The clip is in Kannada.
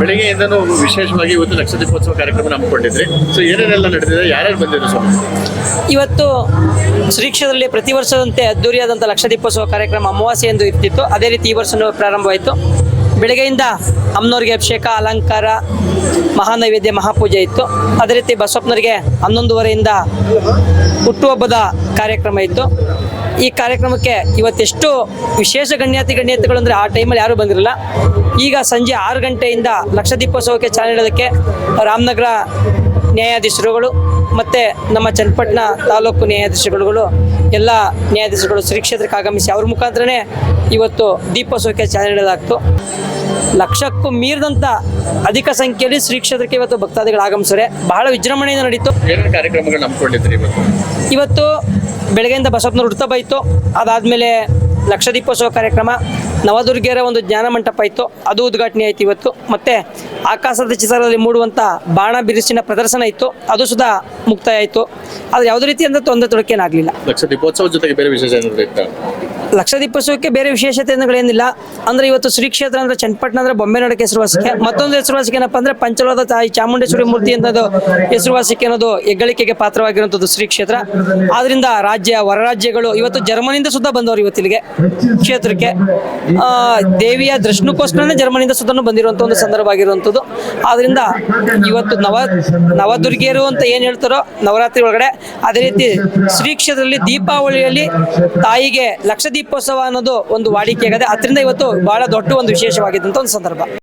ಬೆಳಿಗ್ಗೆಯಿಂದನೂ ವಿಶೇಷವಾಗಿ ಇವತ್ತು ಲಕ್ಷ ದೀಪೋತ್ಸವ ಕಾರ್ಯಕ್ರಮ ಹಮ್ಮಿಕೊಂಡಿದ್ರಿ. ಸೊ ಏನೇನೆಲ್ಲ ನಡೆದಿದೆ? ಯಾರ್ಯಾರು ಬಂದಿದ್ರು ಸರ್ ಇವತ್ತು ಶ್ರೀ ಕ್ಷೇತ್ರದಲ್ಲಿ ಪ್ರತಿ ವರ್ಷದಂತೆ ಅದ್ದೂರಿಯಾದಂಥ ಲಕ್ಷ ದೀಪೋತ್ಸವ ಕಾರ್ಯಕ್ರಮ ಅಮಾವಾಸ್ಯೆ ಎಂದು ಇರ್ತಿತ್ತು. ಅದೇ ರೀತಿ ಈ ವರ್ಷನೂ ಪ್ರಾರಂಭವಾಯಿತು. ಬೆಳಗ್ಗೆಯಿಂದ ಅಮ್ಮನವ್ರಿಗೆ ಅಭಿಷೇಕ, ಅಲಂಕಾರ, ಮಹಾನೈವೇದ್ಯ, ಮಹಾಪೂಜೆ ಇತ್ತು. ಅದೇ ರೀತಿ ಬಸವಪ್ಪನವರಿಗೆ ಹನ್ನೊಂದುವರೆಯಿಂದ ಹುಟ್ಟುಹಬ್ಬದ ಕಾರ್ಯಕ್ರಮ ಇತ್ತು. ಈ ಕಾರ್ಯಕ್ರಮಕ್ಕೆ ಇವತ್ತೆಷ್ಟು ವಿಶೇಷ ಗಣ್ಯಾತಿ ಗಣ್ಯತೆಗಳು ಅಂದರೆ ಆ ಟೈಮಲ್ಲಿ ಯಾರೂ ಬಂದಿರಲಿಲ್ಲ. ಈಗ ಸಂಜೆ ಆರು ಗಂಟೆಯಿಂದ ಲಕ್ಷ ದೀಪೋತ್ಸವಕ್ಕೆ ಚಾಲನೆ ನೀಡೋದಕ್ಕೆ ರಾಮನಗರ ನ್ಯಾಯಾಧೀಶರುಗಳು ಮತ್ತು ನಮ್ಮ ಚನ್ನಪಟ್ಟಣ ತಾಲೂಕು ನ್ಯಾಯಾಧೀಶರುಗಳು ಎಲ್ಲ ನ್ಯಾಯಾಧೀಶರುಗಳು ಶ್ರೀ ಕ್ಷೇತ್ರಕ್ಕೆ ಆಗಮಿಸಿ ಅವ್ರ ಮುಖಾಂತರನೇ ಇವತ್ತು ದೀಪೋತ್ಸವಕ್ಕೆ ಚಾಲನೆ ನೀಡಲಾಗ್ತು. ಲಕ್ಷಕ್ಕೂ ಮೀರಿದಂಥ ಅಧಿಕ ಸಂಖ್ಯೆಯಲ್ಲಿ ಶ್ರೀ ಕ್ಷೇತ್ರಕ್ಕೆ ಇವತ್ತು ಭಕ್ತಾದಿಗಳು ಆಗಮಿಸಿದ್ರೆ ಬಹಳ ವಿಜೃಂಭಣೆಯಿಂದ ನಡೀತು. ಕಾರ್ಯಕ್ರಮಗಳು ಇವತ್ತು? ಬೆಳಗ್ಗೆಯಿಂದ ಬಸಪ್ಪನವ್ರ ವೃತ್ತ ಬೈತು ಅದಾದಮೇಲೆ ಲಕ್ಷ ದೀಪೋತ್ಸವ ಕಾರ್ಯಕ್ರಮ ನವದುರ್ಗಿಯರ ಒಂದು ಜ್ಞಾನ ಮಂಟಪ ಇತ್ತು. ಅದು ಉದ್ಘಾಟನೆ ಆಯಿತು ಇವತ್ತು. ಮತ್ತು ಆಕಾಶದ ಚಿತ್ರದಲ್ಲಿ ಮೂಡುವಂಥ ಬಾಣ ಬಿರುಸಿನ ಪ್ರದರ್ಶನ ಇತ್ತು. ಅದು ಸುಧಾ ಮುಕ್ತಾಯ ಆಯಿತು ಆದರೆ ಯಾವುದೇ ರೀತಿಯಿಂದ ತೊಂದರೆ ತೊಡಕೇನಾಗಲಿಲ್ಲ. ಲಕ್ಷ ದೀಪೋತ್ಸವ ಜೊತೆಗೆ ಬೇರೆ ವಿಶೇಷ ಏನಾದ್ರು ಇತ್ತಾ? ಲಕ್ಷ ದೀಪೋತ್ಸವಕ್ಕೆ ಬೇರೆ ವಿಶೇಷತೆಗಳೇನಿಲ್ಲ ಅಂದ್ರೆ ಇವತ್ತು ಶ್ರೀ ಕ್ಷೇತ್ರ ಅಂದ್ರೆ ಚನ್ನಪಟ್ಟಣ ಅಂದ್ರೆ ಬೊಂಬೆ ನಡಕ್ಕೆ ಹೆಸರುವಾಸಿಕೆ ಮತ್ತೊಂದು ಹೆಸರುವಾಸಿಕೆ ಏನಪ್ಪ ಅಂದ್ರೆ ಪಂಚಲೋದ ತಾಯಿ ಚಾಮುಂಡೇಶ್ವರಿ ಮೂರ್ತಿ ಅನ್ನೋದು ಹೆಸರುವಾಸಿಕೆ ಅನ್ನೋದು ಹೆಗ್ಗಳಿಕೆಗೆ ಪಾತ್ರವಾಗಿರುವಂಥದ್ದು ಶ್ರೀ ಕ್ಷೇತ್ರ. ಆದ್ರಿಂದ ರಾಜ್ಯ ಹೊರ ರಾಜ್ಯಗಳು ಇವತ್ತು ಜರ್ಮನಿಯಿಂದ ಸುದ್ದ ಬಂದವರು ಇವತ್ತು ಇಲ್ಲಿಗೆ ಕ್ಷೇತ್ರಕ್ಕೆ. ದೇವಿಯ ದರ್ಶನಕ್ಕೋಸ್ಕರನೇ ಜರ್ಮನಿಯಿಂದ ಸುತ್ತನೂ ಬಂದಿರುವಂಥ ಒಂದು ಸಂದರ್ಭ ಆಗಿರುವಂಥದ್ದು. ಆದ್ರಿಂದ ಇವತ್ತು ನವ ನವದುರ್ಗಿಯರು ಅಂತ ಏನು ಹೇಳ್ತಾರೋ ನವರಾತ್ರಿ ಒಳಗಡೆ ಅದೇ ರೀತಿ ಶ್ರೀ ಕ್ಷೇತ್ರದಲ್ಲಿ ದೀಪಾವಳಿಯಲ್ಲಿ ತಾಯಿಗೆ ಲಕ್ಷ ದೀಪೋತ್ಸವ ಅನ್ನೋದು ಒಂದು ವಾಡಿಕೆ ಆಗಿದೆ ಅದರಿಂದ ಇವತ್ತು ಬಹಳ ದೊಡ್ಡ ಒಂದು ವಿಶೇಷವಾಗಿದ್ದಂಥ ಒಂದು ಸಂದರ್ಭ.